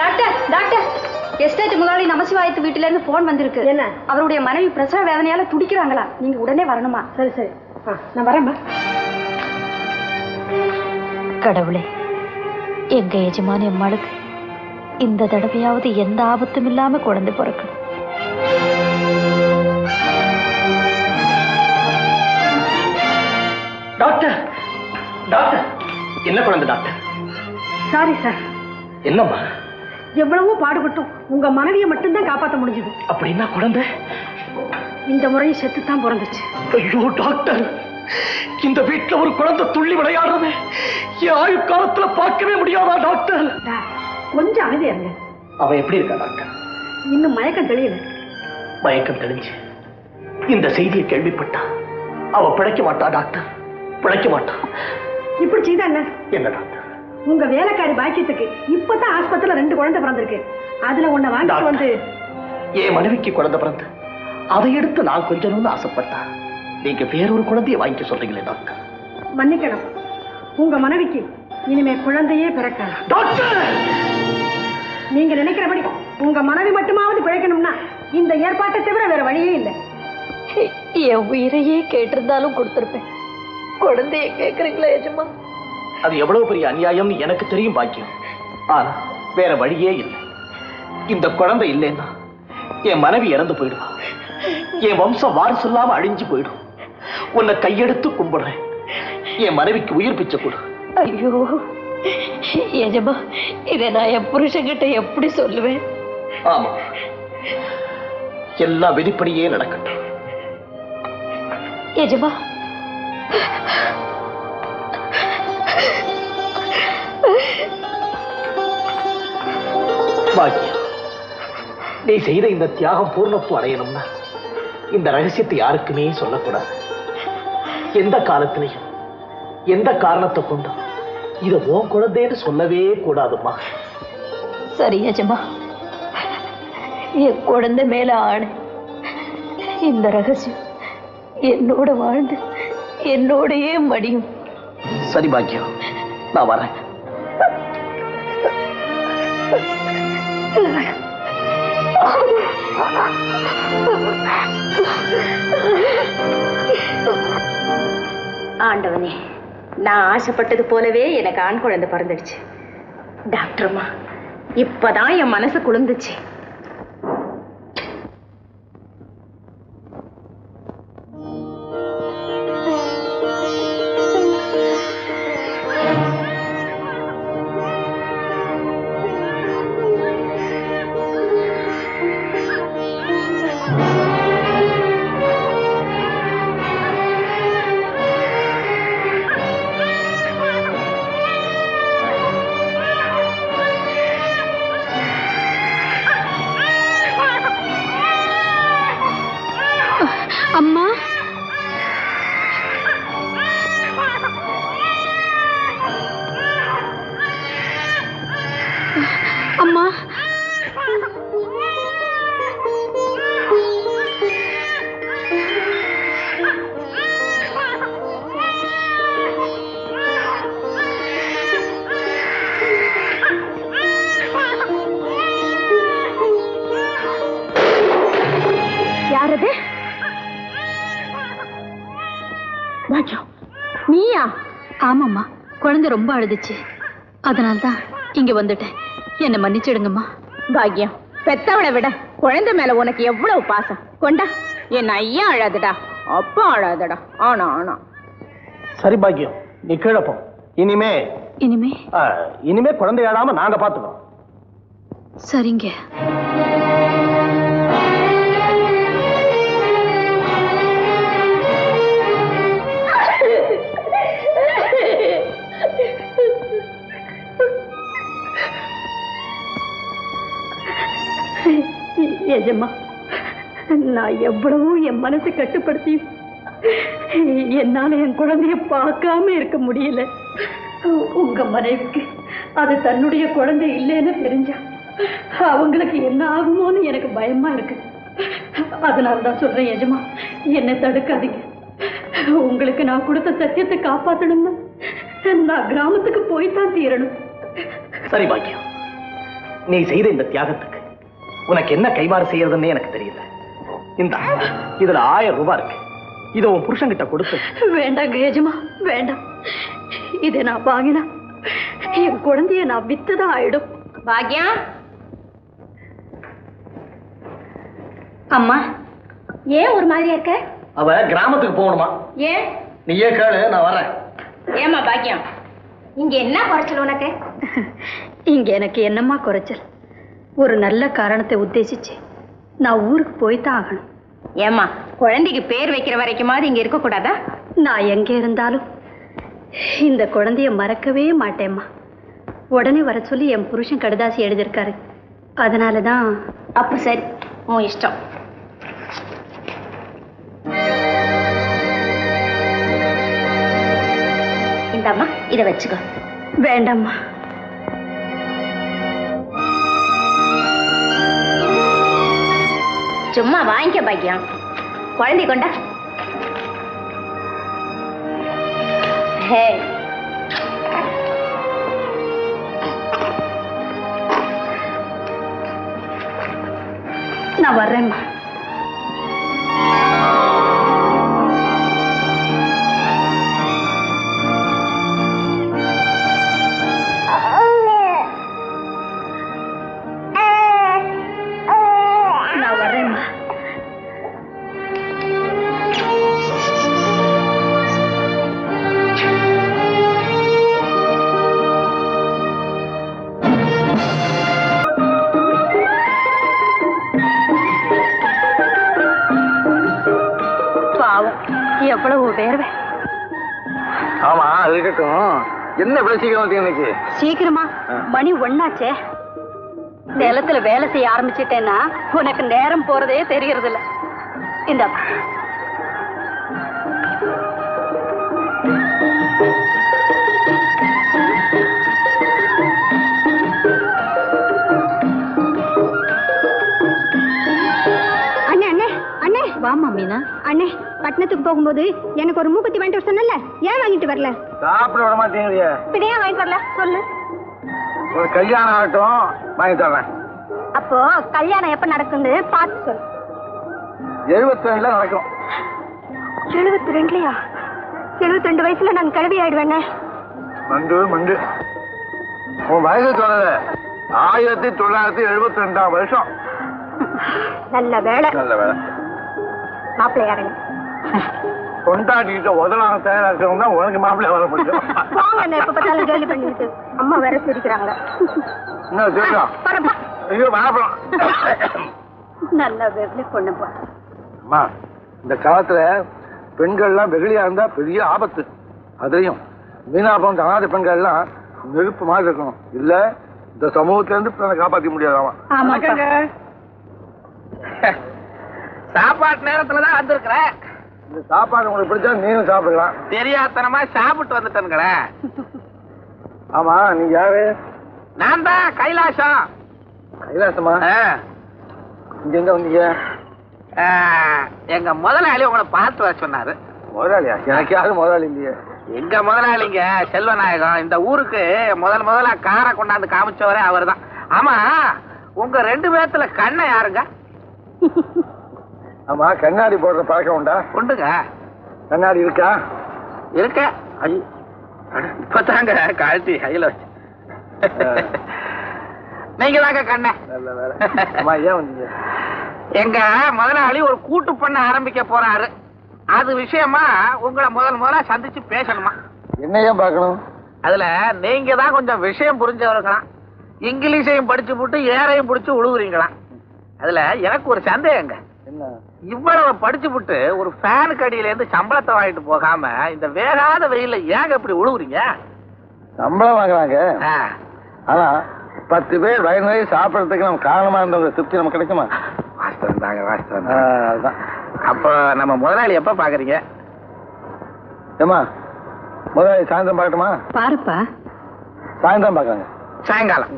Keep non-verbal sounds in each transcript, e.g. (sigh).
Doctor doctor. Estate முதலாளி நமசிவாயத்து வீட்டுல இருந்து போன் வந்திருக்கு. என்ன? அவருடைய மனைவி பிரசவ வேதனையால துடிக்கிறாங்களா? நீங்க உடனே வரணுமா? சரி சரி. நான் வரேம்மா கடவுளே எங்க எஜமானி அம்மாளுக்கு இந்த தடவையாவது எந்த ஆபத்தும் இல்லாம குழந்தை பிறக்கணும். Doctor doctor. என்ன குழந்தை டாக்டர்? சாரி சார் என்னம்மா? எவ்வளவோ பாடுபட்டோம். உங்க மனைவியை மட்டும்தான் காப்பாற்ற முடிஞ்சது. அப்படின்னா குழந்தை? இந்த முறையும் செத்துத்தான் பிறந்துச்சு. ஐயோ டாக்டர். இந்த வீட்டுல ஒரு குழந்தை துள்ளி விளையாடுறது. என் ஆயுள் காலத்துல பார்க்கவே முடியாதா டாக்டர்? கொஞ்சம் அமைதியா இருங்க. அவ எப்படி இருக்கா டாக்டர்? இன்னும் மயக்கம் தெளியல. மயக்கம் தெளிஞ்சு. இந்த செய்தியை கேள்விப்பட்டா அவ பிழைக்க மாட்டா டாக்டர். பிழைக்க மாட்டா. இப்படி செய்தா என்ன? என்ன டாக்டர்? உங்க வேலைக்காரி பாக்கியத்துக்கு இப்பதான் ஆஸ்பத்திரியில ரெண்டு குழந்தை பிறந்திருக்கு. அதுல ஒண்ண வாங்கிட்டு டாக்டர். வந்து என் மனைவிக்கு குழந்தை பிறந்து அதை எடுத்து நான் கொஞ்சணும்னு ஆசைப்பட்டா நீங்க வேறொரு குழந்தைய வாங்கிக்க சொல்றீங்களே டாக்டர். மன்னிக்கணும். உங்க மனைவிக்கு இனிமே குழந்தையே பிறக்காது. டாக்டர்! நீங்க நினைக்கிறபடி உங்க மனைவி மட்டுமாவது பிழைக்கணும்னா இந்த ஏற்பாட்டை தவிர வேற வழியே இல்லை. என் உயிரையே கேட்டிருந்தாலும் கொடுத்துருப்பேன். குழந்தைய கேக்குறீங்களா எஜமா? அது எவ்வளவு பெரிய அநியாயம்னு எனக்கு தெரியும் பாக்கியம். ஆனா வேற வழியே இல்லை. இந்த குழந்தை இல்லைன்னா என் மனைவி இறந்து போயிடுவா. என் வம்சம் வாரிசு இல்லாம அழிஞ்சு போயிடும். உன்னை கையெடுத்து கும்பிடுறேன். என் மனைவிக்கு உயிர் பிச்சை கொடு. ஐயோ எஜமா இதை நான் என் புருஷன்கிட்ட எப்படி சொல்லுவேன்? ஆமா. எல்லாம் விதிப்படியே நடக்கட்டும். எஜமா நீ செய்த இந்த தியாகம் பூர்ணத்துவம் அடையணும்னா இந்த ரகசியத்தை யாருக்குமே சொல்லக்கூடாது. எந்த காலத்திலையும் எந்த காரணத்தை கொண்டும் இதை உன் குழந்தைன்னு சொல்லவே கூடாதும்மா. சரி யஜமா. என் குழந்தை மேல ஆணை. இந்த ரகசியம் என்னோட வாழ்ந்து என்னோடையே மடியும். சரி பாக்கியம். நான் வரேன். ஆண்டவனே நான் ஆசைப்பட்டது போலவே எனக்கு ஆண் குழந்தை பிறந்துடுச்சு. டாக்டர்மா இப்பதான் என் மனசு குளிர்ந்துச்சு. அழுதுச்சு. அதனால தான் இங்க வந்துட்டேன். என்னை மன்னிச்சிடுங்கம்மா. பாக்கியம். பெத்தவளை விட குழந்தை மேல உனக்கு எவ்வளவு பாசம்? கொண்டா. என் ஐயா அழாதுடா. அப்பா அழாதடா. ஆனா ஆனா. சரி பாக்கியம். நீ கீழே போ. இனிமே இனிமே? இனிமே குழந்தை ஆடாம நாங்க பாத்துக்கிறோம். சரிங்க. எஜமா நான் எவ்வளவோ என் மனசை கட்டுப்படுத்தி என்னால என் குழந்தைய பார்க்காம இருக்க முடியல. உங்க மனைவிக்கு அது தன்னுடைய குழந்தை இல்லைன்னு தெரிஞ்சா அவங்களுக்கு என்ன ஆகுமோன்னு எனக்கு பயமா இருக்கு. அதனால தான் சொல்றேன் எஜமா என்னை தடுக்காதீங்க. உங்களுக்கு நான் கொடுத்த சத்தியத்தை காப்பாத்தணும்னா நான் கிராமத்துக்கு போய்தான் தீரணும். சரி பாக்கியம் நீ செய்த இந்த தியாகத்துக்கு உனக்கு என்ன கைமாறு செய்யறதுன்னே எனக்கு தெரியல. இந்த இதுல ஆயிரம் ரூபாய் இருக்கு. இதை உன் புருஷன்கிட்ட கொடுத்து. வேண்டாங்க எஜமா வேண்டாம். இதை நான் வாங்கினா என் குழந்தைய நான் வித்துதான் ஆயிடும். பாக்யா? அம்மா ஏன் ஒரு மாதிரியா இருக்க? அவ கிராமத்துக்கு போகணுமா? ஏன்? நீயே கேளு நான் வரேன் ஏமா பாக்கியம் இங்க என்ன குறைச்சல் உனக்கு? இங்க எனக்கு என்னம்மா குறைச்சல்? ஒரு நல்ல காரணத்தை உத்தேசிச்சு. நான் ஊருக்கு போய்தான் ஆகணும். ஏமா குழந்தைக்கு பேர் வைக்கிற வரைக்குமாவது இங்க இருக்க கூடாதா? நான் எங்க இருந்தாலும் இந்த குழந்தைய மறக்கவே மாட்டேம்மா. உடனே வர சொல்லி என் புருஷன் கடுதாசி எழுதியிருக்காரு. அதனால தான் அப்ப சரி உன் இஷ்டம். இந்தாம்மா இத வச்சுக்கோ. வேண்டாம்மா. சும்மா வாங்கிக்க பாக்கியம் குழந்தை கொண்டா. ஹே. நான் வர்றேம்மா. அது இருக்கட்டும். என்ன இவ்வளவு சீக்கிரம் இன்னைக்கு? சீக்கிரமா. மணி ஒண்ணாச்சே. நிலத்துல வேலை செய்ய ஆரம்பிச்சிட்டேன்னா உனக்கு நேரம் போறதே தெரியறது இல்ல இந்த. அண்ணே பட்டணத்துக்கு போகும்போது எனக்கு ஒரு மூக்குத்தி வாங்கிட்டு வர சொன்னல ஏன் வாங்கிட்டு வரல? சாப்பிட விட பின்ன ஏன் வாங்கிட்டு வரல? சொல்லு. ஒரு கல்யாணம் ஆகட்டும் வாங்கி தர்றேன் அப்போ கல்யாணம் எப்ப நடக்குன்னு பார்த்து சொல்லு. எழுபத்தி ரெண்டுல நடக்கும். எழுபத்தி ரெண்டுலயா எழுபத்தி ரெண்டு வயசுல நான் கிளவி ஆயிடுவேண்ணே மண்டு மண்டு. உன் வயசு சொல்லல. ஆயிரத்தி தொள்ளாயிரத்தி எழுபத்தி ரெண்டாம் வருஷம். நல்ல வேலை நல்ல வேலை மாப்பிள்ளை யாருங்க கொண்டாடிக்கிட்ட உதலாம் தயாராக்கிறவங்க தான் உனக்கு மாப்பிள்ளை வர முடியும். போங்க அண்ணே எப்ப பார்த்தாலும் கேள்வி பண்ணிட்டு அம்மா வேற சிரிக்கிறாங்க. என்ன தெரியும் வரப்பா. ஐயோ நல்ல பொண்ணுப்பா. அம்மா இந்த காலத்துல பெண்கள்லாம் வெகுளியா இருந்தா பெரிய ஆபத்து. அதையும் மீனா போன்ற அனாதை பெண்கள்லாம் நெருப்பு மாதிரி இருக்கணும். இல்ல இந்த சமூகத்துல இருந்து காப்பாத்தி முடியாதாமா? சாப்பாட்டு நேரத்துல தான் வந்திருக்கிறேன் இந்த சாப்பாடு உங்களுக்கு பிடிச்சா நீனும் சாப்பிடலாம் தெரியாதனமா சாப்பிட்டு வந்துட்டேனுங்களே ஆமா நீங்க யாரு? நான் தான் கைலாசம். கைலாசமா? இங்க எங்க வந்தீங்க? எங்க முதலாளி உங்களை பார்த்து வர சொன்னாரு. முதலாளியா? எனக்கு யாரும் முதலாளி இல்லையே. எங்க முதலாளிங்க செல்வநாயகம் இந்த ஊருக்கு முதல் முதல்ல காரை கொண்டாந்து காமிச்சவரே அவர்தான். ஆமா உங்க ரெண்டு பேர்த்துல கண்ணை யாருங்க? (laughs) ஆமா கண்ணாடி போடுற பழக்கம் உண்டா? உண்டுங்க. கண்ணாடி இருக்கா? இருக்க. இப்பதாங்க கழட்டி கையில வச்சு. நீங்க தாங்க கண்ணை. நல்ல வேலை. ஆமா ஏன் வந்தீங்க? எங்க முதலாளி ஒரு கூட்டு பண்ண ஆரம்பிக்க போறாரு. அது விஷயமா உங்களை முதல் முதலா சந்திச்சு பேசணுமா? என்ன ஏன் பார்க்கணும்? அதுல நீங்க தான் கொஞ்சம் விஷயம் புரிஞ்சவர்களாம் இங்கிலீஷையும் படிச்சு போட்டு ஏறையும் பிடிச்சு உழுவுறீங்களாம் அதுல எனக்கு ஒரு சந்தேகங்க. என்ன? இவ்வளவு படிச்சு விட்டு ஒரு ஃபேனுக்கு அடியில இருந்து சம்பளத்தை வாங்கிட்டு போகாம இந்த வேகாத வெயில்ல ஏங்க இப்படி உழுவுறீங்க? சம்பளம் வாங்குறாங்க. ஆ, ஆனா பத்து பேர் வயது வரை சாப்பிடறதுக்கு நம்ம காரணமா இருந்த திருப்தி நமக்கு கிடைக்குமா? வாஸ்தவம் தாங்க வாஸ்தவம். அதுதான். அப்ப நம்ம முதலாளி எப்ப பாக்குறீங்க? ஏமா முதலாளி சாயந்தரம் பார்க்கட்டுமா பாருப்பா. சாயந்தரம் பார்க்கறாங்க சாயங்காலம்.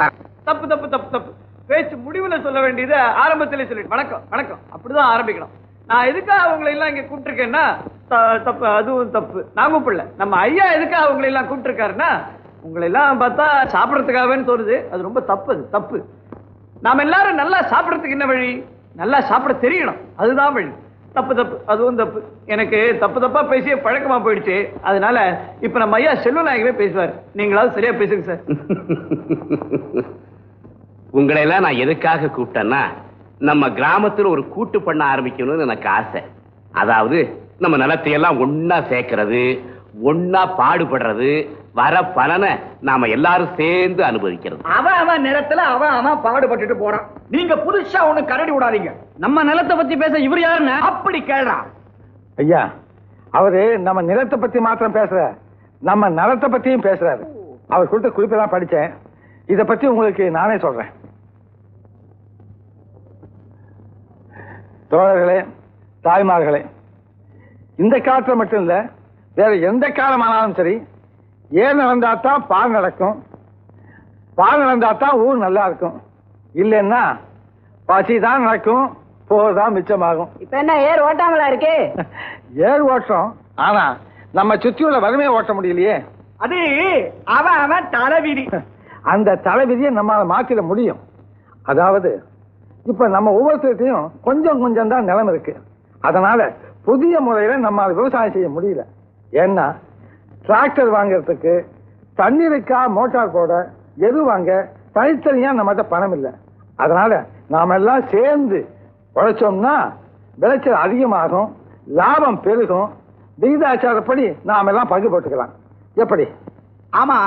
ஆ. தப்பு தப்பு தப்பு தப்பு. பேச்சு முடிவுல சொல்ல வேண்டியது ஆரம்பத்திலே சொல்லிட்டு வணக்கம் வணக்கம். அப்படிதான் ஆரம்பிக்கணும். நான் எதுக்காக அவங்களை எல்லாம் இங்க கூப்பிட்டுருக்கேன்னா த- தப்பு அதுவும் தப்பு. நான் கூப்பிடல நம்ம ஐயா எதுக்காக அவங்களை எல்லாம் கூப்பிட்டுருக்காருன்னா உங்களை எல்லாம் பார்த்தா சாப்பிட்றதுக்காகவேன்னு தோணுது. அது ரொம்ப தப்பு அது தப்பு. நாம எல்லாரும் நல்லா சாப்பிடறதுக்கு என்ன வழி? நல்லா சாப்பிட தெரியணும். அதுதான் வழி. தப்பு தப்பு. அதுவும் தப்பு. எனக்கு தப்பு தப்பா பேசிய பழக்கமா போயிடுச்சு. அதனால இப்ப நம்ம ஐயா செல்வநாயகவே பேசுவார். நீங்களாவது சரியா பேசுங்க சார். (laughs) உங்களை எல்லாம் நான் எதுக்காக கூப்பிட்டேன்னா நம்ம கிராமத்துல ஒரு கூட்டு பண்ண ஆரம்பிக்கணும்னு எனக்கு ஆசை. அதாவது நம்ம நிலத்தையெல்லாம் ஒண்ணா சேர்க்கறது ஒண்ணா பாடுபடுறது வர பலனை நாம எல்லாரும் சேர்ந்து அனுபவிக்கிறது. அவன் அவன் நிலத்துல அவன் அவன் பாடுபட்டுட்டு போறான். நீங்க புதுசா ஒண்ணு கரடி விடாதீங்க. நம்ம நிலத்தை பத்தி பேச இவர் யாருன்னு அப்படி கேள்றான் ஐயா அவரு நம்ம நிலத்தை பத்தி மாத்திரம் பேசுற நம்ம நலத்தை பத்தியும் பேசுறாரு. அவர் கொடுத்த குறிப்பெல்லாம் படிச்சேன். இத பத்தி உங்களுக்கு நானே சொல்றேன். தோழர்களே தாய்மார்களே இந்த காலத்துல மட்டும் இல்ல வேற எந்த காலமானாலும் சரி ஏன் நடந்தா தான் பால் நடக்கும் பால் நடந்தா தான் ஊர் நல்லா இருக்கும். இல்லைன்னா பசி தான் நடக்கும் போர் தான் மிச்சமாகும். இப்ப என்ன ஏர் ஓட்டாமலா இருக்கு? (laughs) ஏர் ஓட்டுறோம் ஆனா நம்ம சுத்தி உள்ள வறுமையை ஓட்ட முடியலையே. அது அவன் அவன் தலைவிதி. (laughs) அந்த தலைவிதியை நம்மால மாத்திட முடியும். அதாவது இப்ப நம்ம ஒவ்வொருத்தர்கிட்டையும் கொஞ்சம் கொஞ்சம் தான் நிலம் இருக்கு. அதனால புதிய முறையில நம்ம விவசாயம் செய்ய முடியல. ஏன்னா டிராக்டர் வாங்குறதுக்கு தண்ணீருக்கா மோட்டார் போட எது வாங்க தனித்தனியா நம்மகிட்ட பணம் இல்லை. அதனால நாம எல்லாம் சேர்ந்து உழைச்சோம்னா விளைச்சல் அதிகமாகும் லாபம் பெருகும். விகிதாச்சாரப்படி நாம எல்லாம் பங்கு போட்டுக்கலாம். எப்படி? ஆமா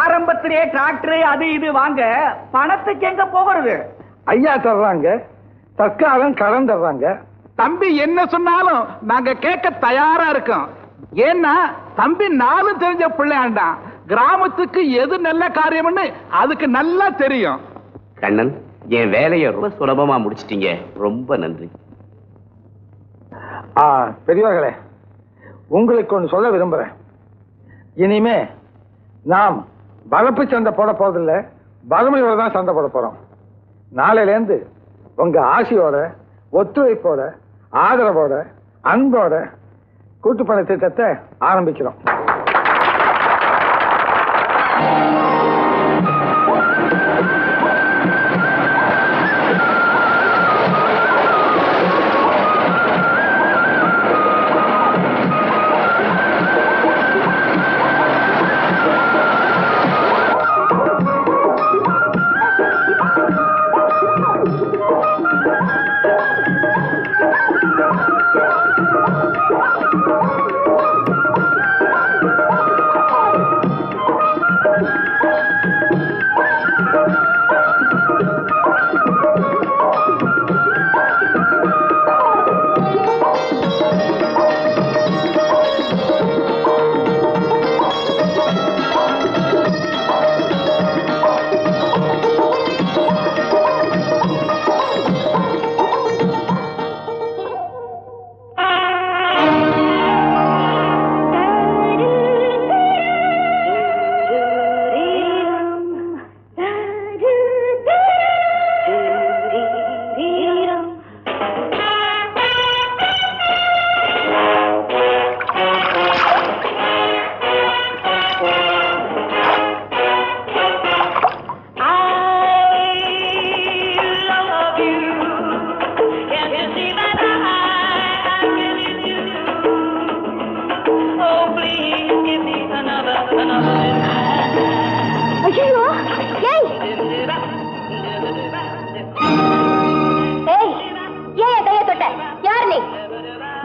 ஆரம்பத்திலேயே டிராக்டர் அது இது வாங்க பணத்துக்கு எங்க போகிறது? ஐயா தர்றாங்க தற்காலம் கடன் தர்றாங்க. தம்பி என்ன சொன்னாலும் நாங்க கேட்க தயாரா இருக்கோம். ஏன்னா தம்பி நாளும் தெரிஞ்ச பிள்ளையாண்டான் கிராமத்துக்கு எது நல்ல காரியம்னு அதுக்கு நல்லா தெரியும். கண்ணன் என் வேலையை ரொம்ப சுலபமா முடிச்சிட்டீங்க. ரொம்ப நன்றி. ஆ பெரியவர்களே உங்களுக்கு ஒன்று சொல்ல விரும்புறேன். இனிமே நாம் வளர்ப்பு சண்டை போட போறதில்ல வறுமையோட தான் சண்டை போட போறோம். நாளையிலேருந்து உங்க ஆசையோட ஒத்துழைப்போட ஆதரவோட அன்போட கூட்டுப்பண திட்டத்தை ஆரம்பிக்கிறோம்.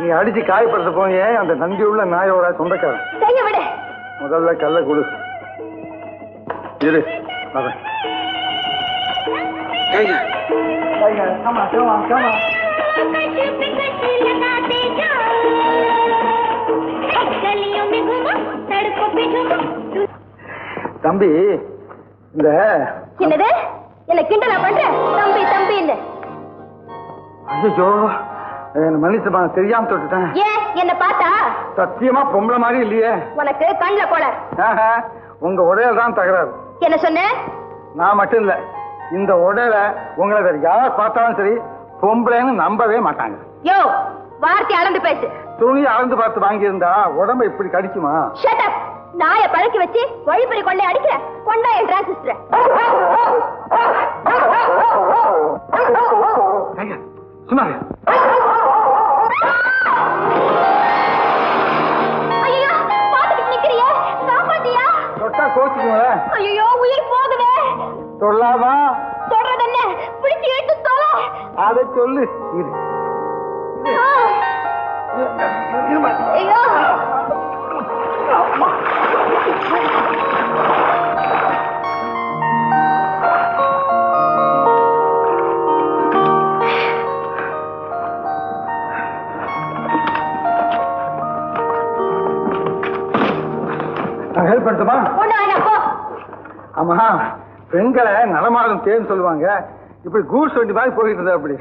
நீ அடிச்சு காயப்படுத்த போங்க அந்த நன்றி உள்ள நாயோட சொந்தக்காரன். கைய விடு. முதல்ல கல்ல கொடு. இரு வரேன் Come on, come on, come on. தம்பி இந்த என்னது? என்ன கிண்டலா பண்ற? தம்பி தம்பி இல்ல ஐயோ மன்னிச்சுமா தெரியாம தொட்டுட்டேன். ஏன் என்ன பார்த்தா? சத்தியமா பொம்பளை மாதிரி இல்லையே. உனக்கு கண்ணுல கோளாறு ஆஹா, உங்க உடையல் தான் தகராறு. என்ன சொன்ன? நான் மட்டும் இல்ல இந்த உடையில உங்களை வேற யார் பார்த்தாலும் சரி பொம்பளைன்னு நம்பவே மாட்டாங்க. யோ வார்த்தை அளந்து பேசு. துணி அளந்து பார்த்து வாங்கியிருந்தா உடம்ப இப்படி கடிக்குமா? ஷட் நாய பழக்கி வச்சு வழிப்பறி கொள்ளை அடிக்கிற கொண்டா என் டிரான்சிஸ்டர் சும்மா ஐயோ உயிர் போகுதே. சொல்லாமா தொடறது என்ன பிடிச்சு இழுத்து தொலை அதை சொல்லு இரு. ஆமா பெண்களை நலமாகும் தேன்னு சொல்லுவாங்க. இப்படி கூஸ் வண்டி மாதிரி போயிட்டு இருந்தா அப்படி.